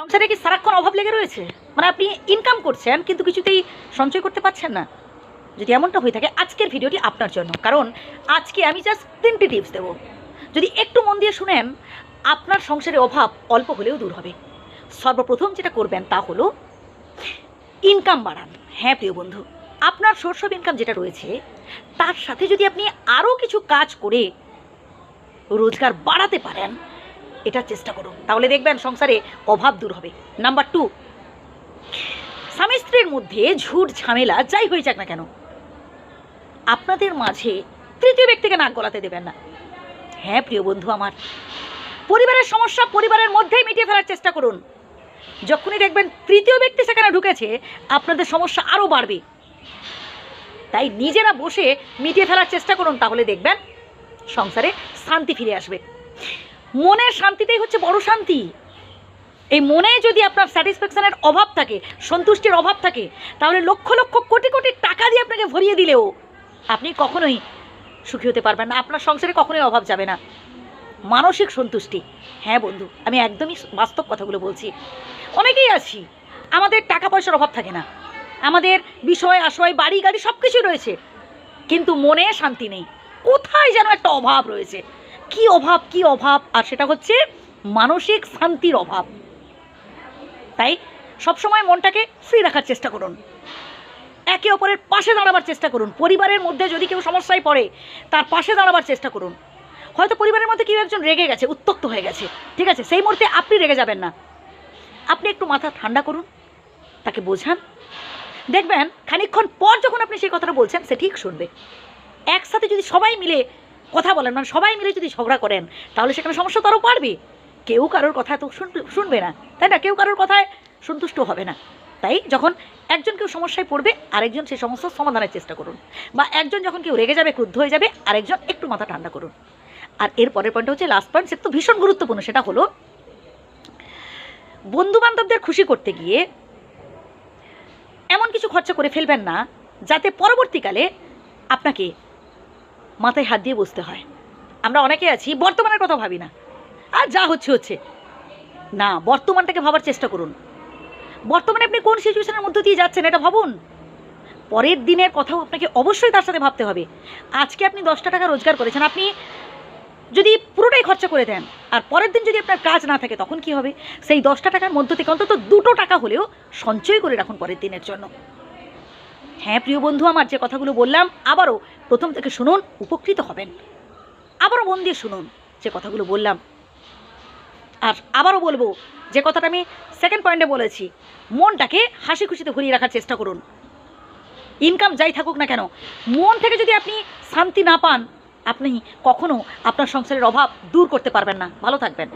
সংসারে কি সারাক্ষণ অভাব লেগে রয়েছে? মানে আপনি ইনকাম করছেন, কিন্তু কিছুতেই সঞ্চয় করতে পারছেন না। যদি এমনটা হয়ে থাকে, আজকের ভিডিওটি আপনার জন্য। কারণ আজকে আমি জাস্ট তিনটি টিপস দেবো। যদি একটু মন দিয়ে শুনেন, আপনার সংসারে অভাব অল্প হলেও দূর হবে। সর্বপ্রথম যেটা করবেন তা হলো ইনকাম বাড়ান। হ্যাঁ প্রিয় বন্ধু, আপনার সোর্স অফ ইনকাম যেটা রয়েছে, তার সাথে যদি আপনি আরও কিছু কাজ করে রোজগার বাড়াতে পারেন এটা চেষ্টা করুন। তাহলে দেখবেন সংসারে অভাব দূর হবে। নাম্বার টু, স্বামী স্ত্রীর মধ্যে ঝুট ঝামেলা, যাই হয়ে যাক না কেন, আপনাদের মাঝে তৃতীয় ব্যক্তিকে নাক গলাতে দেবেন না। হ্যাঁ প্রিয় বন্ধু আমার, পরিবারের সমস্যা পরিবারের মধ্যেই মিটিয়ে ফেলার চেষ্টা করুন। যখনই দেখবেন তৃতীয় ব্যক্তি সেখানে ঢুকেছে, আপনাদের সমস্যা আরও বাড়বে। তাই নিজেরা বসে মিটিয়ে ফেলার চেষ্টা করুন, তাহলে দেখবেন সংসারে শান্তি ফিরে আসবে। মনের শান্তিটাই হচ্ছে বড় শান্তি। এই মনে যদি আপনার স্যাটিসফ্যাকশনের অভাব থাকে, সন্তুষ্টির অভাব থাকে, তাহলে লক্ষ লক্ষ কোটি কোটি টাকা দিয়ে আপনাকে ভরিয়ে দিলেও আপনি কখনোই সুখী হতে পারবেন না। আপনার সংসারে কখনোই অভাব যাবে না। মানসিক সন্তুষ্টি। হ্যাঁ বন্ধু, আমি একদমই বাস্তব কথাগুলো বলছি। অনেকেই আছি, আমাদের টাকা পয়সার অভাব থাকে না। আমাদের বিষয় আশয় বাড়ি, গাড়ি সব কিছুই রয়েছে। কিন্তু মনে শান্তি নেই। কোথায় যেন একটা অভাব রয়েছে। কি অভাব কি অভাব? আর সেটা হচ্ছে মানসিক শান্তির অভাব। তাই সবসময় মনটাকে ফ্রি রাখার চেষ্টা করুন। একে অপরের পাশে দাঁড়াবার চেষ্টা করুন। পরিবারের মধ্যে যদি কেউ সমস্যায় পড়ে, তার পাশে দাঁড়াবার চেষ্টা করুন। হয়তো পরিবারের মধ্যে কেউ একজন রেগে গেছে, উত্তক্ত হয়ে গেছে। ঠিক আছে, সেই মুহূর্তে আপনি রেগে যাবেন না। আপনি একটু মাথা ঠান্ডা করুন, তাকে বোঝান। দেখবেন খানিকক্ষণ পর যখন আপনি সেই কথাটা বলছেন, সে ঠিক শুনবে। একসাথে যদি সবাই মিলে কথা বলেন মানে সবাই মিলে যদি ঝগড়া করেন, তাহলে সেখানে সমস্যা তারও পারবে কেউ কারোর কথা তো শুনবে না, তাই না? কেউ কারোর কথায় সন্তুষ্ট হবে না। তাই যখন একজন কেউ সমস্যায় পড়বে, আরেকজন সেই সমস্যার সমাধানের চেষ্টা করুন। বা একজন যখন কেউ রেগে যাবে, ক্রুদ্ধ হয়ে যাবে, আরেকজন একটু মাথা ঠান্ডা করুন। আর এর পরের পয়েন্টটা হচ্ছে লাস্ট পয়েন্ট সেটা তো ভীষণ গুরুত্বপূর্ণ, সেটা হলো বন্ধু বান্ধবদের খুশি করতে গিয়ে এমন কিছু খরচা করে ফেলবেন না, যাতে পরবর্তীকালে আপনাকে মাথায় হাত দিয়ে বসতে হয়। আমরা অনেকে আছি, বর্তমানের কথা ভাবি না। আর যা হচ্ছে হচ্ছে। না, বর্তমানটাকে ভাবার চেষ্টা করুন। বর্তমানে আপনি কোন সিচুয়েশনের মধ্য দিয়ে যাচ্ছেন, এটা ভাবুন। পরের দিনের কথাও আপনাকে অবশ্যই তার সাথে ভাবতে হবে। আজকে আপনি দশটা টাকা রোজগার করেছেন, আপনি যদি পুরোটাই খরচা করে দেন, আর পরের দিন যদি আপনার কাজ না থাকে, তখন কি হবে? সেই দশটা টাকার মধ্য থেকে অন্তত দুটো টাকা হলেও সঞ্চয় করে রাখুন পরের দিনের জন্য। হ্যাঁ প্রিয় বন্ধু, আমার যে কথাগুলো বললাম, আবারও প্রথম থেকে শুনুন, উপকৃত হবেন। আবারও মন দিয়ে শুনুন যে কথাগুলো বললাম। আর আবারও বলব, যে কথাটা আমি সেকেন্ড পয়েন্টে বলেছি, মনটাকে হাসি খুশিতে ভরিয়ে রাখার চেষ্টা করুন। ইনকাম যাই থাকুক না কেন, মন থেকে যদি আপনি শান্তি না পান, আপনি কখনো আপনার সংসারের অভাব দূর করতে পারবেন না। ভালো থাকবেন।